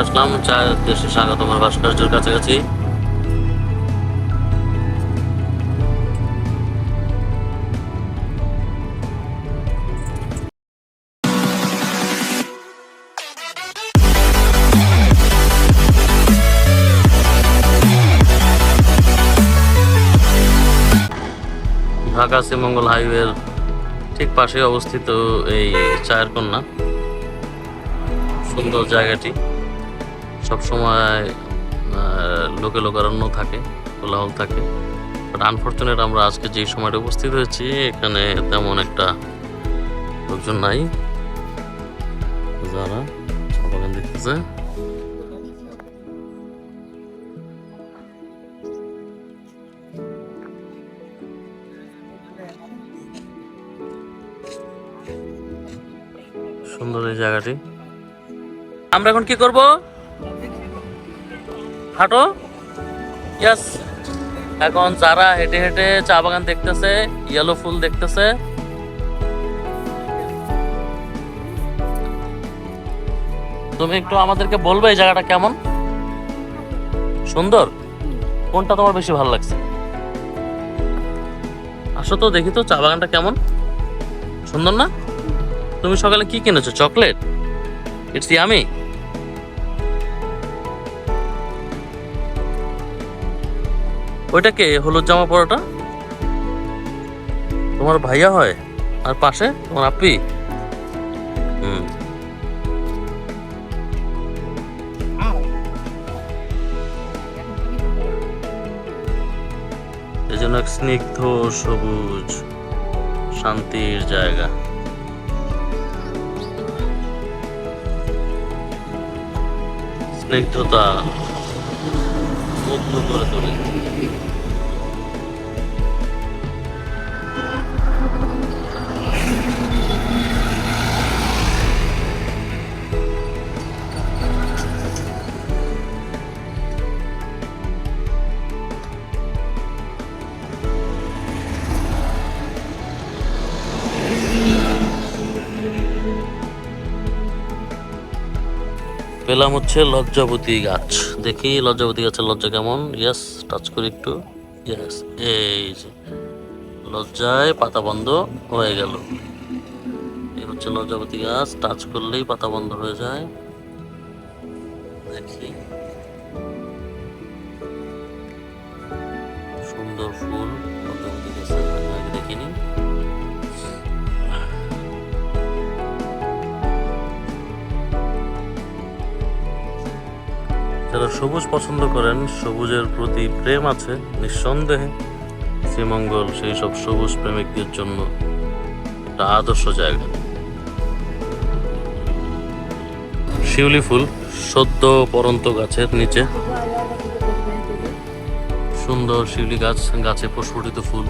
আসলাম চায়ের দেশে স্বাগতমের ভাস্কর্যের কাছাকাছি। ঢাকা শ্রীমঙ্গল হাইওয়ের ঠিক পাশে অবস্থিত এই চায়ের কন্যা। সুন্দর জায়গাটি। সবসময় লোকে লোকারণ্য থাকে, কোলাহল থাকে। বাট আনফর্চুনেট আমরা আজকে যে সময়টা উপস্থিত হয়েছি, এখানে তেমন একটা লোকজন নাই। যারা বাগান দেখতেছে। সুন্দর এই জায়গাটি। আমরা এখন কি করব? হাঁটো। ইয়াস এখন যারা হেঁটে হেঁটে চা বাগান দেখতেছে ইয়েলো ফুল দেখতেছে। তুমি একটু আমাদেরকে বলবে এই জায়গাটা কেমন? সুন্দর? কোনটা তোমার বেশি ভালো লাগছে? আসো তো দেখি তো চা বাগানটা কেমন? সুন্দর না? তুমি সকালে কি কিনেছো? চকলেট? ইটস ইয়ামি ওইটা কে? হলুদ জামা পরাটা? তোমার ভাইয়া হয়? আর পাশে তোমার আপি? হুম। জন্য এক স্নিগ্ধ, সবুজ, শান্তির জায়গা। স্নিগ্ধতা। মুগ্ধ করে তোলে পেলাম হচ্ছে লজ্জাবতী গাছ। দেখি লজ্জাবতী গাছের লজ্জা কেমন? ইয়াস টাচ করি একটু। ইয়াস এই যে। লজ্জায় পাতা বন্ধ হয়ে গেল। এই হচ্ছে লজ্জাবতী গাছ। টাচ করলেই পাতা বন্ধ হয়ে যায়। দেখি। সুন্দর ফুল লজ্জাবতী গাছের। যারা সবুজ পছন্দ করেন, সবুজের প্রতি প্রেম আছে, নিঃসন্দেহে। শ্রীমঙ্গল সেই সব সবুজ প্রেমিকদের জন্য একটা আদর্শ জায়গা। শিউলি ফুল, সদ্য পরন্ত গাছের নিচে। সুন্দর শিউলি গাছ, গাছে প্রস্ফুটিত ফুল।